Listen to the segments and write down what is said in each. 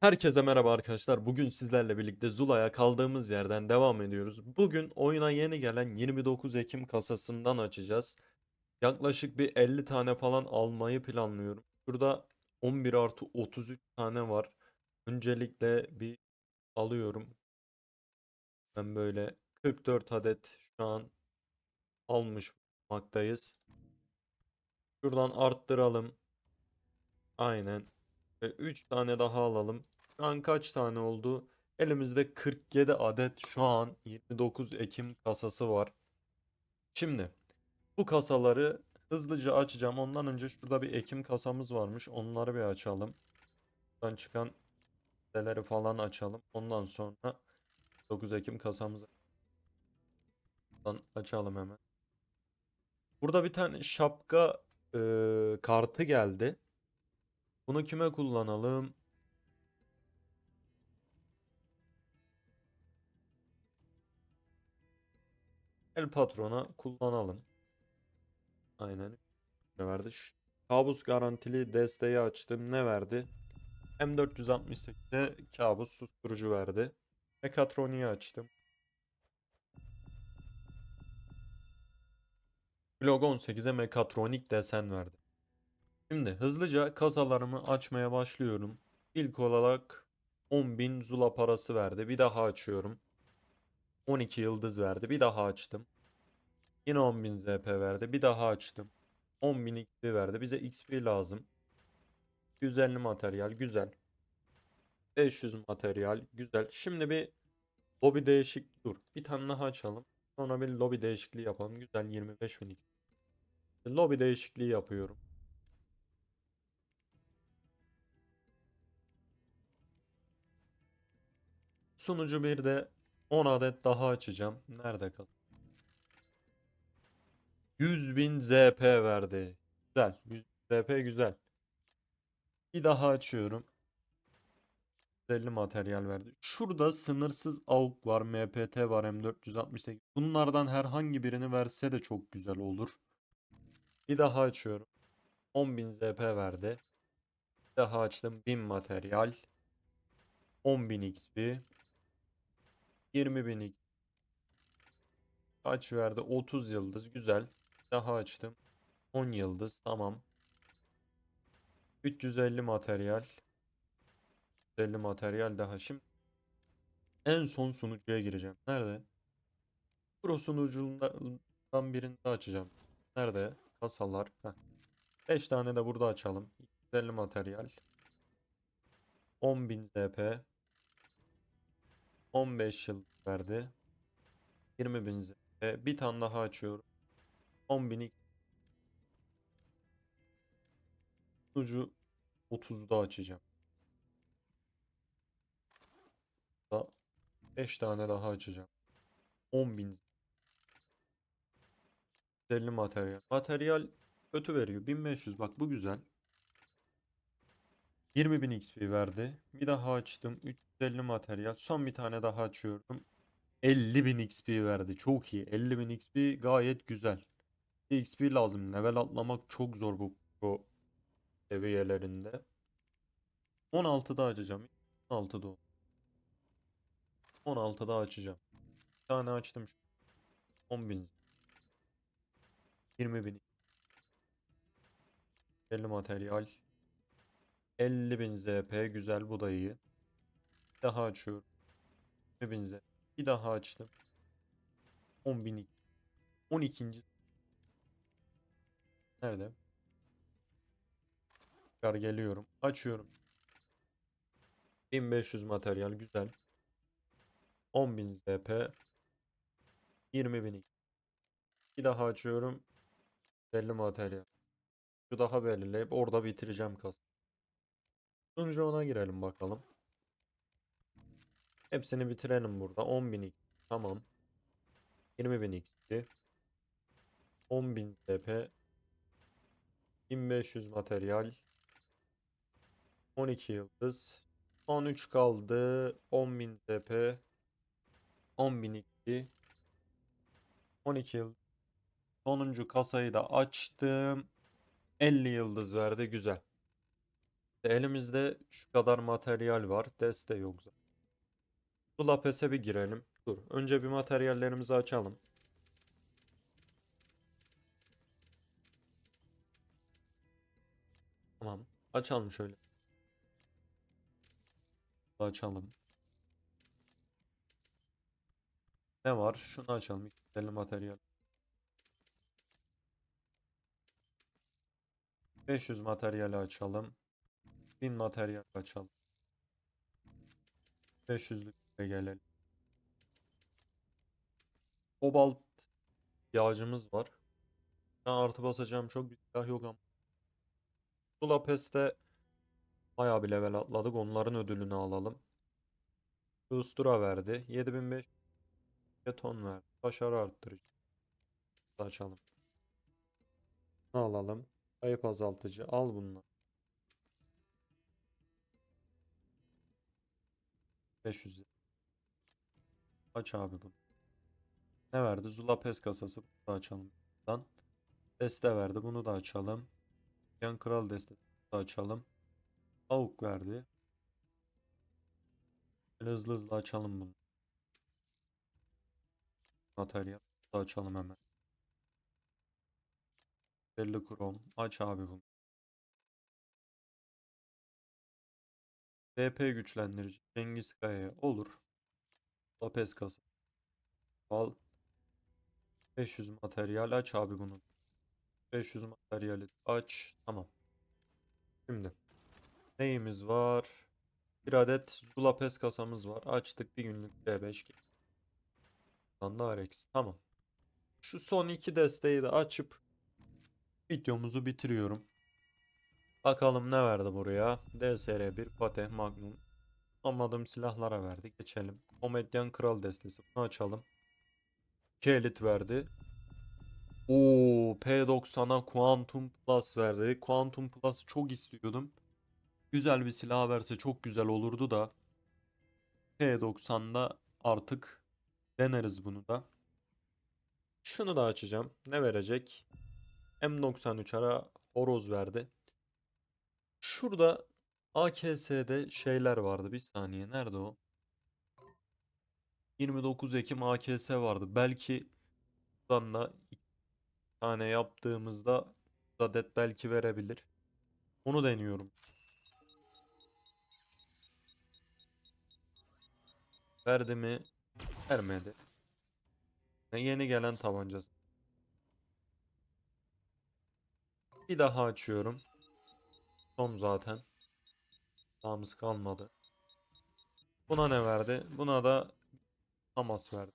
Herkese merhaba arkadaşlar. Bugün sizlerle birlikte Zula'ya kaldığımız yerden devam ediyoruz. Bugün oyuna yeni gelen 29 Ekim kasasından açacağız. Yaklaşık bir 50 tane falan almayı planlıyorum. Burada 11 artı 33 tane var. Öncelikle bir alıyorum. Ben böyle 44 adet şu an almış bulunmaktayız. Şuradan arttıralım. Aynen. 3 tane daha alalım. Şu an kaç tane oldu? Elimizde 47 adet şu an 29 Ekim kasası var. Şimdi bu kasaları hızlıca açacağım. Ondan önce şurada bir Ekim kasamız varmış. Onları bir açalım. Buradan çıkan siteleri falan açalım. Ondan sonra 9 Ekim kasamızı Buradan açalım hemen. Burada bir tane şapka e, kartı geldi. Bunu kime kullanalım? El patrona kullanalım. Aynen. Ne verdi? Şu kabus garantili desteği açtım. Ne verdi? M468'de kabus susturucu verdi. Mekatroniği açtım. Log 18'e mekatronik desen verdi. Şimdi hızlıca kasalarımı açmaya başlıyorum. İlk olarak 10.000 Zula parası verdi. Bir daha açıyorum. 12 yıldız verdi. Bir daha açtım. Yine 10.000 ZP verdi. Bir daha açtım. 10.000 XP verdi. Bize XP lazım. 150 materyal. Güzel. 500 materyal. Güzel. Şimdi bir lobi değişik dur. Bir tane daha açalım. Sonra bir lobi değişikliği yapalım. Güzel 25.000 XP. Lobi değişikliği yapıyorum. Sunucu bir de 10 adet daha açacağım. Nerede kal? 100.000 ZP verdi. Güzel. 100 ZP güzel. Bir daha açıyorum. 50 materyal verdi. Şurada sınırsız AUK var, MPT var, M468. Bunlardan herhangi birini verse de çok güzel olur. Bir daha açıyorum. 10.000 ZP verdi. Bir daha açtım. 1000 materyal. 10.000 XP. 20.000 XP. Kaç verdi? 30 yıldız. Güzel. Daha açtım. 10 yıldız. Tamam. 350 materyal. 350 materyal daha. Şimdi en son sunucuya gireceğim. Nerede? Pro sunucundan birini daha açacağım. Nerede? Kasalar. Heh. 5 tane de burada açalım. 250 materyal. 10.000 ZP. 15 yıl verdi. 20.000 ZP. Bir tane daha açıyorum. 10.000 Sunucu 30'da açacağım. Da 5 tane daha açacağım. 10.000 50 materyal. Materyal kötü veriyor. 1500 bak bu güzel. 20.000 XP verdi. Bir daha açtım. 350 materyal. Son bir tane daha açıyorum. 50.000 XP verdi. Çok iyi. 50.000 XP gayet güzel. XP lazım. Level atlamak çok zor bu pro seviyelerinde. 16'da açacağım. 16'da oldu. 16'da açacağım. Bir tane açtım. 10.000 20.000 50 materyal 50.000 ZP güzel bu da. Bir daha açıyorum. 20.000 ZP. Bir daha açtım. 10.000 12. Nerede? Tekrar geliyorum. Açıyorum. 1500 materyal güzel. 10.000 ZP. 20.000 Bir daha açıyorum. 50 materyal. Şu daha belirleyip orada bitireceğim kas. Önce ona girelim bakalım. Hepsini bitirelim burada. 10.000 XP. Tamam. 20.000 XP. 10.000 ZP. 1500 materyal. 12 yıldız. Son 3 kaldı. 10.000 ZP. 10.000 XP. 12 yıl. Sonuncu kasayı da açtım. 50 yıldız verdi. Güzel. Elimizde şu kadar materyal var. Deste yok zaten. Bu bir girelim. Dur. Önce bir materyallerimizi açalım. Tamam. Açalım şöyle. Açalım. Ne var? Şunu açalım. 250 materyal. 500 materyali açalım. 1000 materyal açalım. 500'lük gelelim. Kobalt ihtiyacımız var. Ben artı basacağım çok bir silah yok ama. Budapest'te bayağı bir level atladık. Onların ödülünü alalım. Ustura verdi. 7500 beton verdi. Başarı arttırıcı. Açalım. Alalım? Kayıp azaltıcı. Al bunları. 500. Aç abi bunu. Ne verdi? Zula pes kasası. Bunu da açalım. Buradan. Deste verdi. Bunu da açalım. Yan kral destesi. Bunu da açalım. Avuk verdi. Hızlı hızlı açalım bunu. Materyal. Bunu da açalım hemen. Belli krom. Aç abi bunu. DP güçlendirici. Cengiz Kaya olur. Lopez kasa. Al. 500 materyal aç abi bunu. 500 materyali aç. Tamam. Şimdi. Neyimiz var? Bir adet Zula Pes kasamız var. Açtık bir günlük D5 ki. da Rex. Tamam. Şu son iki desteği de açıp videomuzu bitiriyorum. Bakalım ne verdi buraya? DSR1, Fateh, Magnum. Anladığım silahlara verdi. Geçelim. Komedyen Kral destesi. Bunu açalım. 2 elit verdi. Oo, P90'a Quantum Plus verdi. Quantum Plus'ı çok istiyordum. Güzel bir silah verse çok güzel olurdu da. P90'da artık deneriz bunu da. Şunu da açacağım. Ne verecek? M93 ara horoz verdi. Şurada AKS'de şeyler vardı. Bir saniye. Nerede o? 29 Ekim AKS vardı. Belki buradan da iki tane yaptığımızda adet belki verebilir. Onu deniyorum. Verdi mi? Vermedi. Yeni gelen tabancası. Bir daha açıyorum. Son zaten. Namız kalmadı. Buna ne verdi? Buna da Hamas verdi.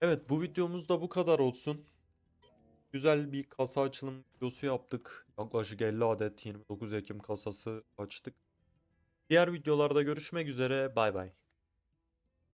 Evet bu videomuz da bu kadar olsun. Güzel bir kasa açılım videosu yaptık. Yaklaşık 50 adet 29 Ekim kasası açtık. Diğer videolarda görüşmek üzere. Bay bay.